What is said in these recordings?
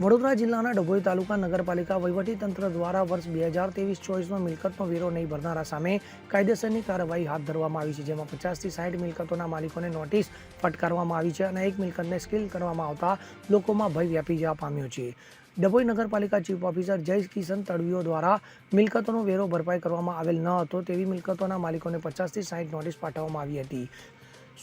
વડોદરા જિલ્લાના ડભોઈ તાલુકા નગરપાલિકા વહીવટીતંત્ર દ્વારા વર્ષ બે હજાર ત્રેવીસ ચોવીસમાં મિલકતનો વેરો નહીં ભરનારા સામે કાયદેસરની કાર્યવાહી હાથ ધરવામાં આવી છે, જેમાં પચાસથી સાઠ મિલકતોના માલિકોને નોટિસ ફટકારવામાં આવી છે અને એક મિલકતને સ્કીલ કરવામાં આવતા લોકોમાં ભય વ્યાપી જવા પામ્યો છે. ડભોઈ નગરપાલિકા ચીફ ઓફિસર જય કિશન તડવીઓ દ્વારા મિલકતોનો વેરો ભરપાઈ કરવામાં આવેલ ન હતો તેવી મિલકતોના માલિકોને પચાસથી સાઠ નોટિસ પાઠવવામાં આવી હતી.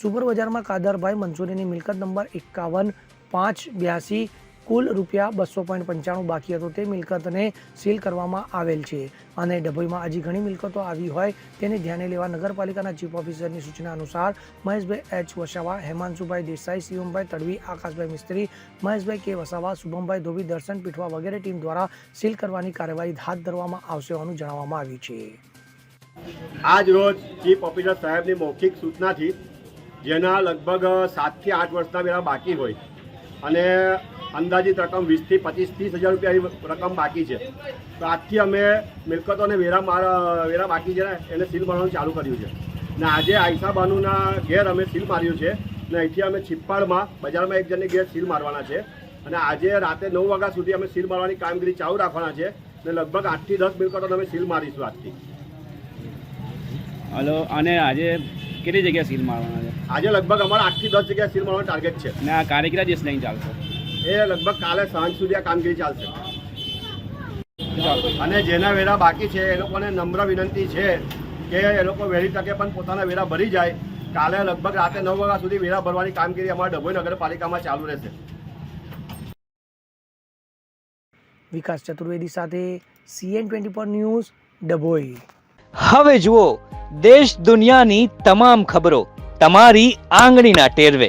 સુપર બજારમાં કાદરભાઈ મંસૂરીની મિલકત નંબર એકાવન પાંચ બ્યાસી કુલ રૂપિયા બસો પોઈન્ટ પંચાણું બાકી હતો. તે મિલકતને સીલ કરવામાં આવેલ છે અને ડભોઈમાં હજી ઘણી મિલકતો આવી હોય તેને ધ્યાને લેવા નગરપાલિકાના ચીફ ઓફિસરની સૂચના અનુસાર મહેશભાઈ એચ વસાવા, હેમાંશુભાઈ દેસાઈ, શિવમભાઈ તડવી, આકાશભાઈ મિસ્ત્રી, મહેશભાઈ કે વસાવા, શુભમભાઈ ધોબી, દર્શન પીઠવા વગેરે ટીમ દ્વારા સીલ કરવાની કાર્યવાહી હાથ ધરવામાં આવશે હોવાનું જણાવવામાં આવ્યું છે. આજ રોજ ચીફ ઓફિસર સાહેબની મૌખિક સૂચનાથી જેના લગભગ સાતથી આઠ વર્ષના વેળા બાકી હોય અને અંદાજિત રકમ વીસથી પચીસ ત્રીસ હજાર રૂપિયાની રકમ બાકી છે. તો આજથી અમે મિલકતોને વેરા માર વેરા બાકી છે ને એને સીલ મારવાનું ચાલુ કર્યું છે. ને આજે આયસા બાનુના ઘેર અમે સીલ માર્યું છે. ને અહીંથી અમે છિપ્પાડમાં બજારમાં એક જણની ઘેર સીલ મારવાના છે. અને આજે રાતે નવ વાગ્યા સુધી અમે સીલ મારવાની કામગીરી ચાલુ રાખવાના છે. ને લગભગ આઠથી દસ મિલકતોને અમે સીલ મારીશું આજથી. હલો અને આજે કેટલી જગ્યાએ સીલ મારવાના છે? આજે લગભગ અમારા આઠથી દસ જગ્યાએ સીલ મારવાનો ટાર્ગેટ છે. અને આ કાર્યક્રમ દિવસ લઈને ચાલશે એ લગભગ કાલે સાંજ સુધી આ કામગીરી ચાલશે. અને જેના વેરા બાકી છે એ લોકોને નમ્ર વિનંતી છે કે એ લોકો વહેલી તકે પણ પોતાના વેરા ભરી જાય. કાલે લગભગ રાતે નવ વાગ્યા સુધી વેરા ભરવાની કામગીરી અમારા ડભોઈ નગરપાલિકામાં ચાલુ રહેશે. વિકાસ ચતુર્વેદી સાથે CN twenty four news Dabhoi. હવે જુઓ દેશ દુનિયાની તમામ ખબરો તમારી આંગળીના ટેરવે.